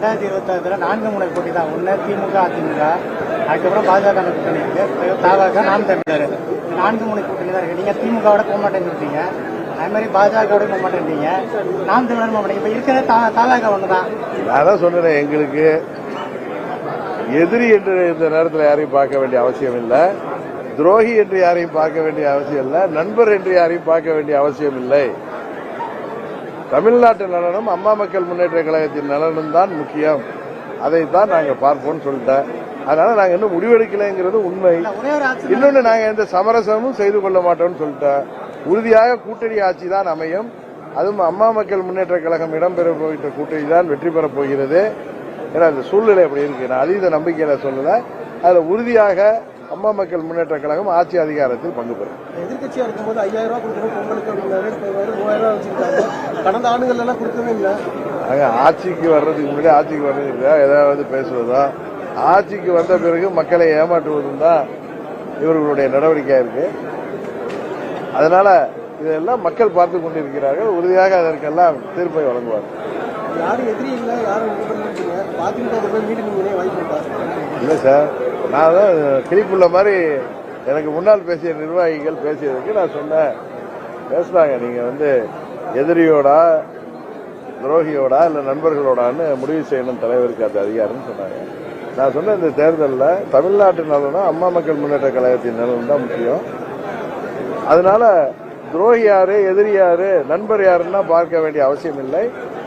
ரெண்டாயிரத்தி இருபத்தாறுல நான்கு முனை போட்டி தான். ஒன்று திமுக அதிமுக. அதுக்கப்புறம் பாஜக கூட்டணி இருக்கு தாவாக நாம் தமிழர். நான்கு முனை கூட்டணி தான் இருக்கு. நீங்க திமுகவோட போக மாட்டேன்னு சொல்றீங்க. அது மாதிரி பாஜகவோட போக மாட்டேன்றீங்க. நாம் தமிழர் போக மாட்டேங்க. இப்ப இருக்கிற தாவாக ஒன்று தான். நான் தான் எங்களுக்கு எதிரி என்று இந்த நேரத்தில் யாரையும் பார்க்க வேண்டிய அவசியம் இல்லை. துரோகி என்று யாரையும் பார்க்க வேண்டிய அவசியம் இல்லை. நண்பர் என்று யாரையும் பார்க்க வேண்டிய அவசியம் இல்லை. தமிழ்நாட்டு நலனும் அம்மா மக்கள் முன்னேற்ற கழகத்தின் நலனும் தான் முக்கியம். அதைத்தான் நாங்க பார்ப்போம்னு சொல்லிட்டேன். அதனால நாங்க இன்னும் முடிவெடுக்கலைங்கிறது உண்மை. ஒரே ஒரு ஆட்சி இன்னொன்னு நாங்க எந்த சமரசமும் செய்து கொள்ள மாட்டோம்னு சொல்லிட்டேன். உறுதியாக கூட்டணி ஆட்சி தான் அமையும். அதுவும் அம்மா மக்கள் முன்னேற்ற கழகம் இடம்பெற போகின்ற கூட்டணி தான் வெற்றி பெறப் போகிறது. ஏன்னா இந்த சூழ்நிலை அப்படி இருக்கு. நான் அதீத நம்பிக்கையில சொல்லல. அதுல உறுதியாக அம்மா மக்கள் முன்னேற்ற கழகம் ஆட்சி அதிகாரத்தில் பங்கு பெறும். எதிர்கட்சியா இருக்கும்போது ஐயாயிரம் ரூபாய் கொடுக்கணும் பொங்கலுக்கு மூவாயிரம் ரூபாய் கடந்த ஆண்டுகள் எல்லாம் கொடுக்கவே இல்லை. நாங்க ஆட்சிக்கு வர்றதுக்கு முன்னாடி ஆட்சிக்கு வர்றதுக்கு ஏதாவது பேசுவதோ? ஆட்சிக்கு வந்த பிறகு மக்களை ஏமாற்றுவதும் தான் இவர்களுடைய நடவடிக்கையா இருக்கு. அதனால இதெல்லாம் மக்கள் பார்த்து கொண்டிருக்கிறார்கள். உறுதியாக அதற்கெல்லாம் தீர்ப்பை வழங்குவார்கள். யாரும் எதிரி இல்லை யாரும் இல்லை சார். நான் தான் கிளிப்புள்ள மாதிரி எனக்கு முன்னால் பேசிய நிர்வாகிகள் பேசியதுக்கு நான் சொன்னேன். பேசுனாங்க. நீங்க வந்து எதிரியோடா துரோகியோடா இல்லை நண்பர்களோடான்னு முடிவு செய்யணும் தலைவருக்கு அது அதிகாரம்னு சொன்னாங்க. நான் சொன்ன இந்த தேர்தலில் தமிழ்நாட்டு நலனும் அம்மா மக்கள் முன்னேற்ற கழகத்தின் நலன் தான் முக்கியம். அதனால துரோகி யாரு எதிரி யாரு நண்பர் யாருன்னா பார்க்க வேண்டிய அவசியம் இல்லை.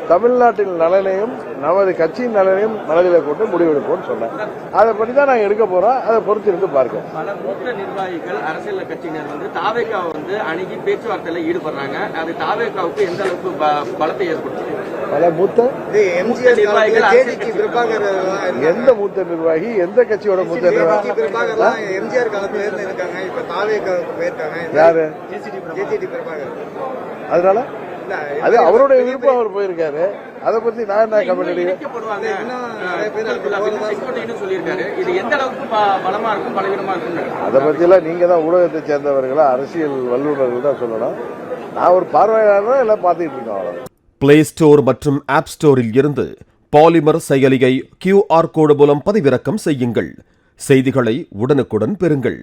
தமிழ்நாட்டின் நலனையும் நமது கட்சியின் நலனையும் மனதில் கொண்டு முடிவெடுப்போம்னு சொன்னேன் அதை பற்றி தான் நாங்கள் எடுக்க போறோம். அதை பொறுத்து இருந்து பார்க்க பல மூத்த நிர்வாகிகள் அரசியல் கட்சியினர் வந்து தாவேக்காவை வந்து அணுகி பேச்சுவார்த்தையில ஈடுபடுறாங்க. அது தாவேக்காவுக்கு எந்த அளவுக்கு ப- பலத்தை ஏற்படுத்தும் பல மூத்த? எந்த மூத்த நிர்வாகி எந்த கட்சியோட மூத்த நிர்வாகி? எம்ஜிஆர் காலத்துல இருந்து இருக்காங்க. இப்ப தாவேக்காவுக்கு போயிருக்காங்க. யாரு? அதனால? அது அவருடைய விருப்பம் அவர் போயிருக்காரு. அதை பத்தி நான் என்ன கமெண்ட் அதை பத்தியெல்லாம் நீங்க தான் ஊடகத்தை சேர்ந்தவர்களா அரசியல் வல்லுநர்கள் தான் சொல்லணும். நான் ஒரு பார்வையாளர் எல்லாம் பார்த்துட்டு இருக்கோம் பிளே ஸ்டோர் மற்றும் ஆப் ஸ்டோரில் இருந்து பாலிமர் செயலியை கியூஆர் கோடு மூலம் பதிவிறக்கம் செய்யுங்கள். செய்திகளை உடனுக்குடன் பெறுங்கள்.